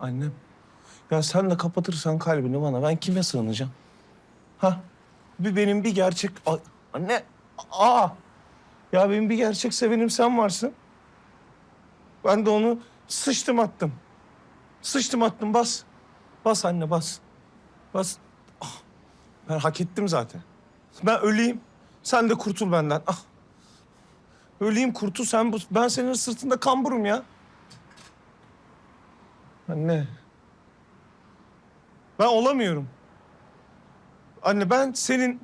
Annem. Ya sen de kapatırsan kalbini bana ben kime sığınacağım? Ha? Bir benim bir gerçek... A- Anne! Aa! Ya benim bir gerçek sevenim sen varsın. Ben de onu sıçtım attım. Sıçtım attım bas. Bas anne bas. Bas. Ah, Ben hak ettim zaten. Ben öleyim. Sen de kurtul benden. Ah. Öleyim kurtul sen bu. Ben senin sırtında kamburum ya. Anne. Ben olamıyorum. Anne ben senin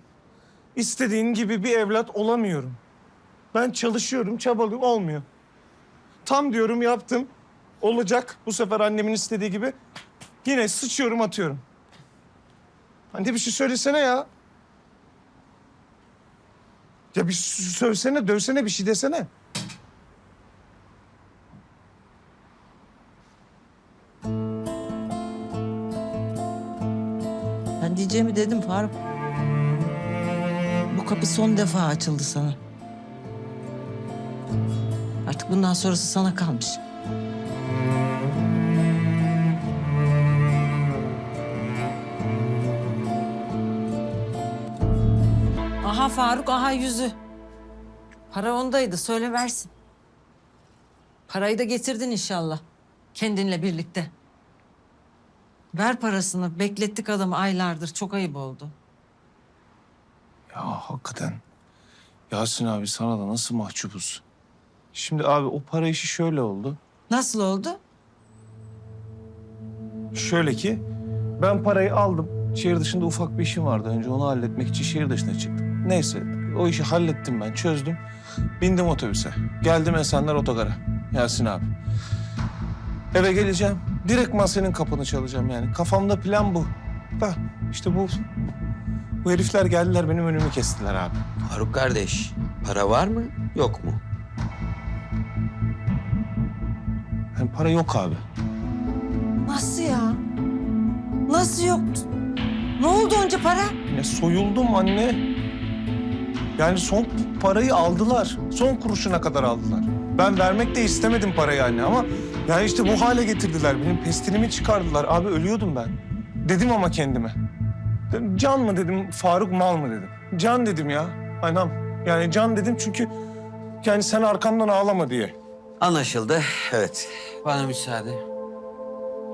istediğin gibi bir evlat olamıyorum. Ben çalışıyorum, çabalıyorum, olmuyor. Tam diyorum yaptım. Olacak bu sefer annemin istediği gibi. Yine sıçıyorum, atıyorum. Anne bir şey söylesene ya. Ya bir söylesene, dövsene bir şey desene. Ben diyeceğimi dedim Faruk. Bu kapı son defa açıldı sana. Artık bundan sonrası sana kalmış. Aha Faruk, aha yüzü. Para ondaydı, söyle versin. Parayı da getirdin inşallah. Kendinle birlikte. Ver parasını. Beklettik adamı aylardır. Çok ayıp oldu. Ya hakikaten. Yasin abi sana da nasıl mahcubuz. Şimdi abi o para işi şöyle oldu. Nasıl oldu? Şöyle ki ben parayı aldım. Şehir dışında ufak bir işim vardı. Önce onu halletmek için şehir dışına çıktım. Neyse o işi hallettim ben çözdüm. Bindim otobüse. Geldim Esenler Otogar'a. Yasin abi. Eve geleceğim. Direkt senin kapını çalacağım yani. Kafamda plan bu. Da işte bu bu herifler geldiler benim önümü kestiler abi. Faruk kardeş, para var mı yok mu? Yani para yok abi. Nasıl ya? Nasıl yok? Ne oldu önce para? Ya soyuldum anne. Yani son parayı aldılar. Son kuruşuna kadar aldılar. Ben vermek de istemedim parayı anne ama... Yani işte bu hale getirdiler. Benim pestilimi çıkardılar. Abi ölüyordum ben. Dedim ama kendime. Dedim, Can mı dedim, Faruk mal mı dedim. Can dedim ya. Anam. Yani can dedim çünkü... Yani sen arkamdan ağlama diye. Anlaşıldı. Evet. Bana müsaade.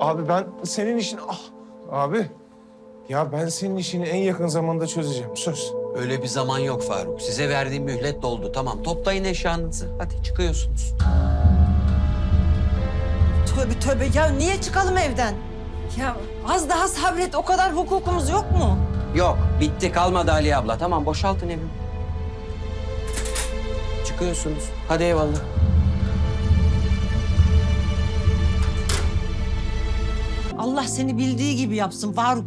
Abi ben senin işin... Ah abi. Ya ben senin işini en yakın zamanda çözeceğim. Söz. Öyle bir zaman yok Faruk. Size verdiğim mühlet doldu. Tamam toplayın eşyanızı. Hadi çıkıyorsunuz. Tövbe tövbe ya niye çıkalım evden? Ya az daha sabret o kadar hukukumuz yok mu? Yok bitti kalmadı Ali abla. Tamam boşaltın evi. Çıkıyorsunuz. Hadi eyvallah. Allah seni bildiği gibi yapsın Faruk.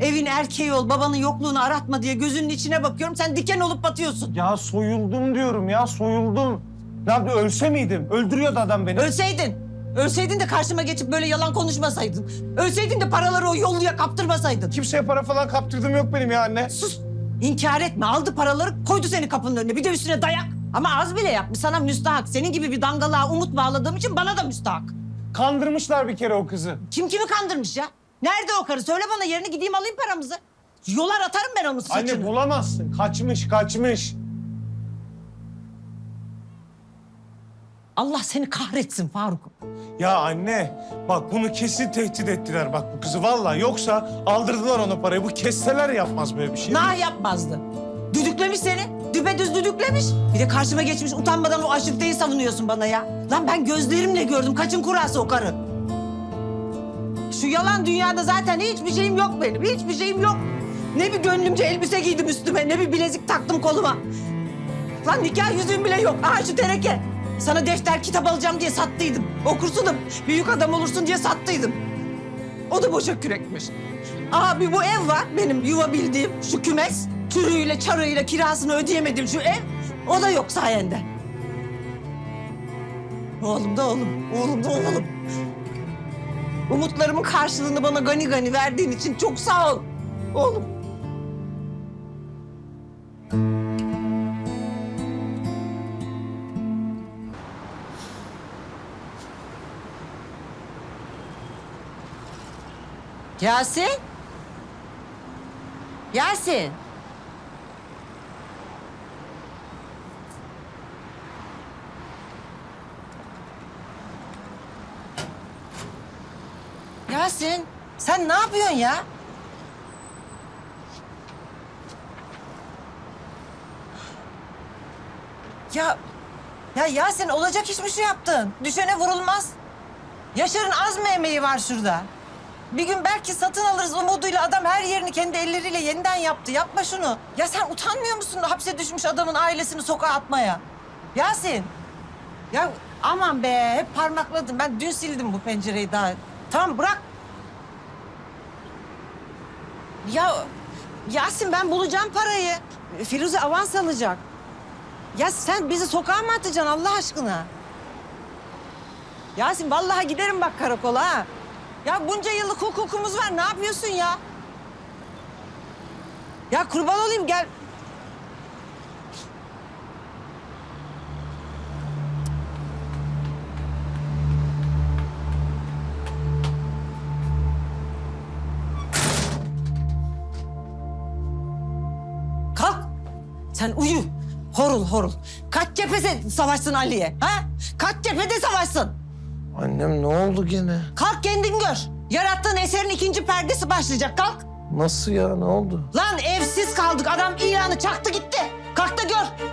Evin erkeği ol, babanın yokluğunu aratma diye gözünün içine bakıyorum. Sen diken olup batıyorsun. Ya soyuldum diyorum ya soyuldum. Ne yaptı ölse miydim? Öldürüyordu adam beni. Ölseydin. Ölseydin de karşıma geçip böyle yalan konuşmasaydın. Ölseydin de paraları o yolluya kaptırmasaydın. Kimseye para falan kaptırdım yok benim ya anne. Sus. İnkar etme. Aldı paraları koydu seni kapının önüne. Bir de üstüne dayak. Ama az bile yapmış. Sana müstahak. Senin gibi bir dangalığa umut bağladığım için bana da müstahak. Kandırmışlar bir kere o kızı. Kim kimi kandırmış ya? Nerede o karı? Söyle bana yerini gideyim alayım paramızı. Yolar atarım ben onun saçını. Anne bulamazsın. Kaçmış kaçmış. Allah seni kahretsin Faruk. Ya anne bak bunu kesin tehdit ettiler bak bu kızı vallahi yoksa aldırdılar ona parayı. Bu kesseler yapmaz böyle bir şey. Nah yapmazdı. Düdüklemiş seni. Düpedüz düdüklemiş. Bir de karşıma geçmiş utanmadan o aşıkteyi savunuyorsun bana ya. Lan ben gözlerimle gördüm. Kaçın kurası o karı. Şu yalan dünyada zaten hiçbir şeyim yok benim. Hiçbir şeyim yok. Ne bir gönlümce elbise giydim üstüme, ne bir bilezik taktım koluma. Lan nikah yüzüğüm bile yok. Aha şu teneke. Sana defter, kitap alacağım diye sattıydım. Okursunum, büyük adam olursun diye sattıydım. O da boşa kürekmiş. Abi bu ev var benim yuva bildiğim şu kümes. Türüyle çarıyla kirasını ödeyemedim şu ev. O da yok sayende. Oğlum da oğlum, oğlum da oğlum. Umutlarımın karşılığını bana gani gani verdiğin için çok sağ ol. Oğlum. Yasin? Yasin? Yasin, sen ne yapıyorsun ya? Ya, ya Yasin olacak iş mi şu yaptın? Düşene vurulmaz. Yaşar'ın az mı emeği var şurada? Bir gün belki satın alırız umuduyla adam her yerini kendi elleriyle yeniden yaptı. Yapma şunu. Ya sen utanmıyor musun hapse düşmüş adamın ailesini sokağa atmaya? Yasin. Ya aman be hep parmakladım. Ben dün sildim bu pencereyi daha. Tamam bırak. Ya Yasin ben bulacağım parayı. Firuze avans alacak. Ya sen bizi sokağa mı atacaksın Allah aşkına? Yasin vallahi giderim bak karakola ha. Ya bunca yıllık hukukumuz var. Ne yapıyorsun ya? Ya kurban olayım gel. Kalk. Sen uyu. Horul horul. Kaç cephede savaşsın Ali'ye? Ha? Kaç cephede savaşsın? Annem ne oldu gene? Kalk kendin gör. Yarattığın eserin ikinci perdesi başlayacak. Kalk. Nasıl ya ne oldu? Lan evsiz kaldık. Adam ilanı çaktı gitti. Kalk da gör.